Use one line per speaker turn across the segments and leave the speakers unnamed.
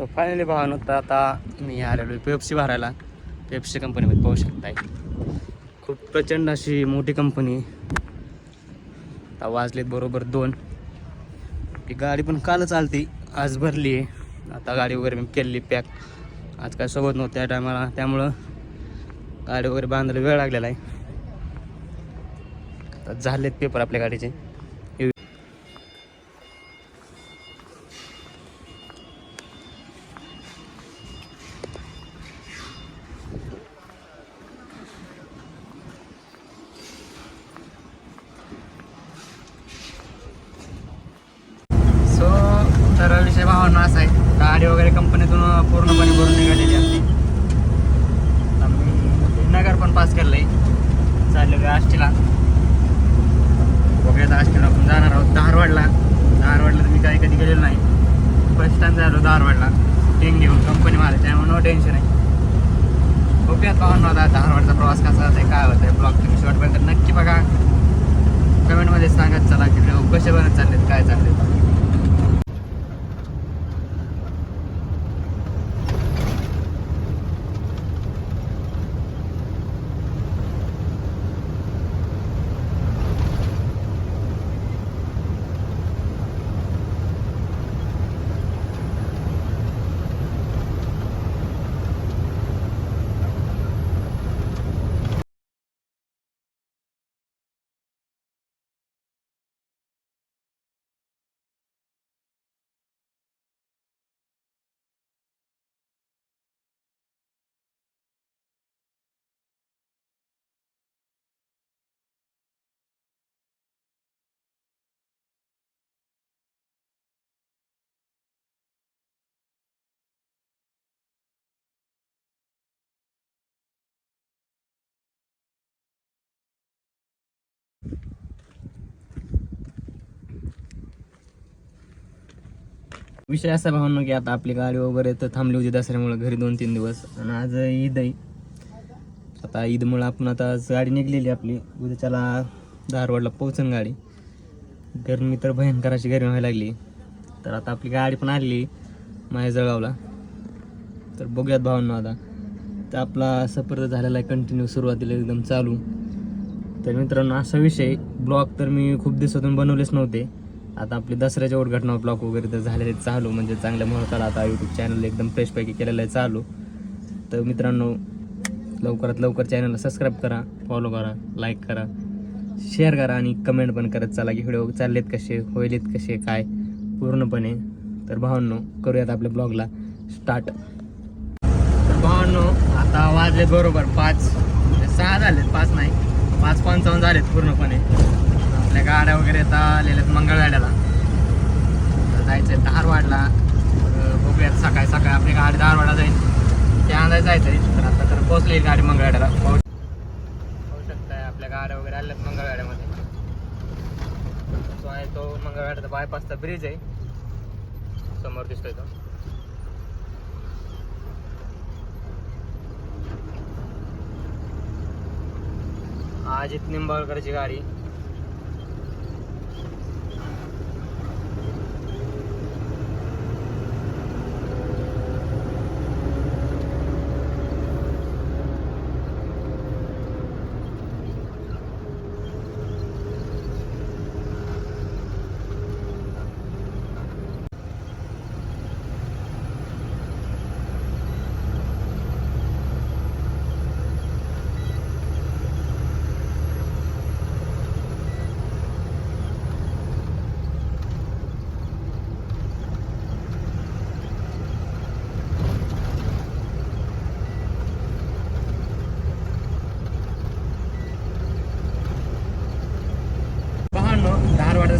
So finally भावानो तर आता मी आलेलो आहे पेप्सी भरायला. पेप्सी कंपनीमध्ये पाहू शकताय. खूप प्रचंड अशी मोठी कंपनी आता वाजलेत बरोबर दोन. ती गाडी पण कालच आलती. आज भरली आहे. आता गाडी वगैरे मी केलेली पॅक आज काय सोबत नव्हतं त्या टायमाला त्यामुळं गाडी वगैरे बांधायला वेळ लागलेला आहे. आता झालेत पेपर आपल्या गाडीचे. तर विषय भावना असा आहे. गाडी वगैरे कंपनीतून पूर्णपणे भरून निघालेली असते आम्ही नगर पण पास केलं आहे चाललो आहे आष्टीला. बघूयात आष्टीला आपण जाणार आहोत. धारवाडला. धारवाडला तर मी काही कधी गेलेलो नाही. फर्स्ट टाइम झालो धारवाडला. टेन घेऊन कंपनी मला त्यामुळे नो टेन्शन आहे. ओके पाहून आता धारवाडचा प्रवास कसा होता काय होतं आहे ब्लॉग तुम्ही शॉर्टपर्यंत नक्की बघा. कमेंटमध्ये सांगत चला की कसे बनत चाललेत काय चाललेत. विषय असा भावना की आता आपली गाडी वगैरे तर थांबली होती दसऱ्यामुळे घरी दोन तीन दिवस. आणि आज ईद आहे. आता ईदमुळे आपण आता आज गाडी निघलेली आपली. उद्याच्याला धारवाडला पोहोचन गाडी. गरमी तर भयंकराची गरमी व्हायला लागली. तर आता आपली गाडी पण आली माझ्या जळगावला. तर बघूयात भावांना आता. तर आपला सफर झालेला आहे कंटिन्यू सुरुवातीला एकदम चालू. तर मित्रांनो असा विषय ब्लॉग तर मी खूप दिवसातून बनवलेच नव्हते. आता आपली दसऱ्याच्या उद्घटना ब्लॉग वगैरे तर झालेले चालू म्हणजे चांगल्या मुहूर्ताला आता यूट्यूब चॅनल एकदम फ्रेशपैकी केलेलं आहे चालू. तर मित्रांनो लवकरात लवकर चॅनलला सबस्क्राईब करा फॉलो करा लाईक करा शेअर करा आणि कमेंट पण करत चला की व्हिडिओ चाललेत कसे होईलेत कसे काय पूर्णपणे. तर भावांनो करूयात आपल्या ब्लॉगला स्टार्ट तर भावांनो आता वाजले बरोबर पाच म्हणजे सहा झालेत पाच नाही पाच पंचावन्न झालेत पूर्णपणे. आता आलेल्या आहेत मंगळवाड्याला जायचं आहे धारवाडला बघूयात सकाळी सकाळी आपली गाडी धारवाडला जाईल. त्या अंदाज जायचं आहे तर आता तर पोहोचली गाडी मंगळवाड्याला पाहू पाहू शकताय आपल्या गाड्या वगैरे आल्यात मंगळवाड्यामध्ये तो आहे तो मंगळवाड्याचा बायपासचा ब्रिज आहे. समोर दिसतोय तो. अजित निंबाळकरची गाडी.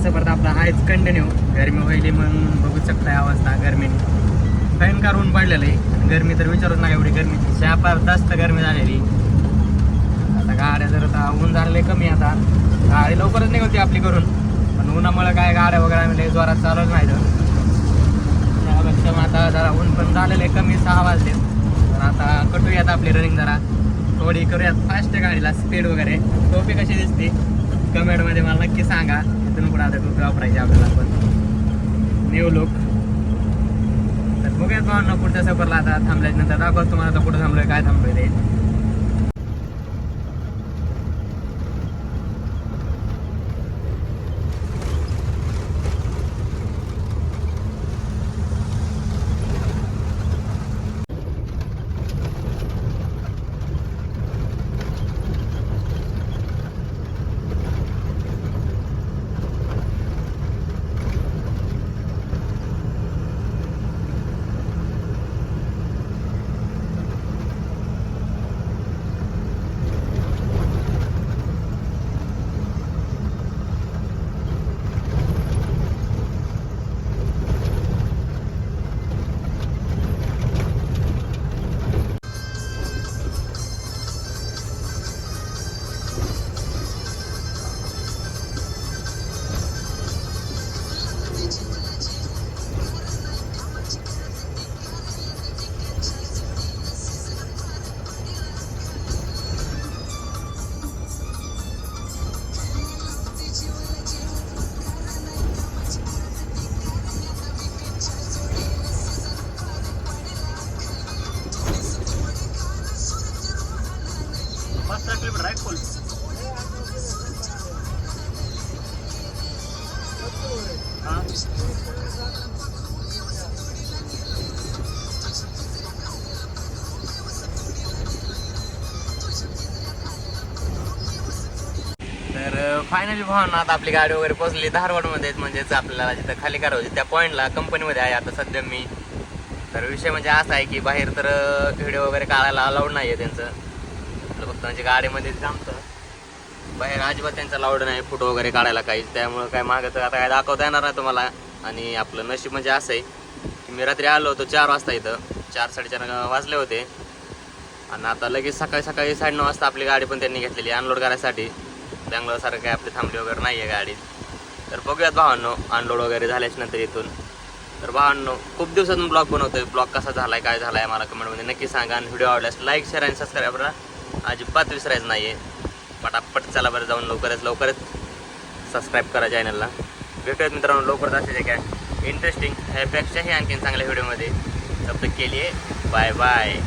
तसं परत तर आपला आहेच कंटिन्यू गरमी व्हायली मग बघू शकताय अवस्था गरमीने भयंकर ऊन पडलेलं आहे. गरमी तर विचारूच नका एवढी गरमी शापार जास्त गरमी झालेली. आता गाड्या जर आता ऊन झालेलं कमी आता. गाडी लवकरच निघते आपली करून पण उन्हामुळे काय गाड्या वगैरे आम्ही जोरात चालवत नाही तर. त्यापेक्षा मग आता जरा ऊन पण झालेलं आहे कमी सहा वाजले. तर आता कटूयात आपली रनिंग जरा. थोडी करूयात फास्ट गाडीला स्पीड वगैरे. टोपी कशी दिसते? कमेंटमध्ये मला नक्की सांगा. इथून पुढे आता टोपी वापरायची आपल्याला पण. न्यू लुक तर बघूयात भावांना पुढच्या सफरला आता थांबल्याच्या नंतर. तुम्हाला आता कुठं थांबलोय काय थांबलोय ते. पाच सहा किलोमीटर आहे खोल. तर फायनली भावनात आता आपली गाडी वगैरे पोहोचली धारवाडमध्ये म्हणजेच आपल्याला जिथं खाली करावं त्या पॉईंटला कंपनीमध्ये आहे. आता सध्या मी. तर विषय म्हणजे असा आहे की बाहेर तर व्हिडिओ वगैरे काढायला अलाउड नाही आहे त्यांचं. आपलं फक्त. म्हणजे गाडीमध्ये जमतं बाहेर अजिबात त्यांचा लावड नाही फोटो वगैरे काढायला काही. त्यामुळं काय मागं तर आता काय दाखवता येणार नाही तुम्हाला. आणि आपलं नशीब म्हणजे असं आहे की मी रात्री आलो होतो चार वाजता इथं. चार साडेचार वाजले होते. आणि आता लगेच सकाळी सकाळी साडेनऊ वाजता आपली गाडी पण त्यांनी घेतलेली अनलोड करायसाठी. बँगलोरसारखं काय आपली थांबली वगैरे नाही आहे गाडी. तर बघूयात भावांनो अनलोड वगैरे झाल्याच्यानंतर इथून. तर भावांनो खूप दिवसातून ब्लॉग बनवतोय. ब्लॉग कसा झालाय काय झालाय मला कमेंटमध्ये नक्की सांगा. आणि व्हिडिओ आवडल्यास लाईक शेअर आणि सबस्क्राईब करा. अजिबात विसरायचं नाही आहे पटापट चला बरं जाऊन लवकरच लवकरच सबस्क्राईब करा चॅनलला भेटूयात मित्रांनो लवकरच असे काय इंटरेस्टिंग ह्यापेक्षाही आणखीन चांगल्या व्हिडिओमध्ये तब केली आहे बाय बाय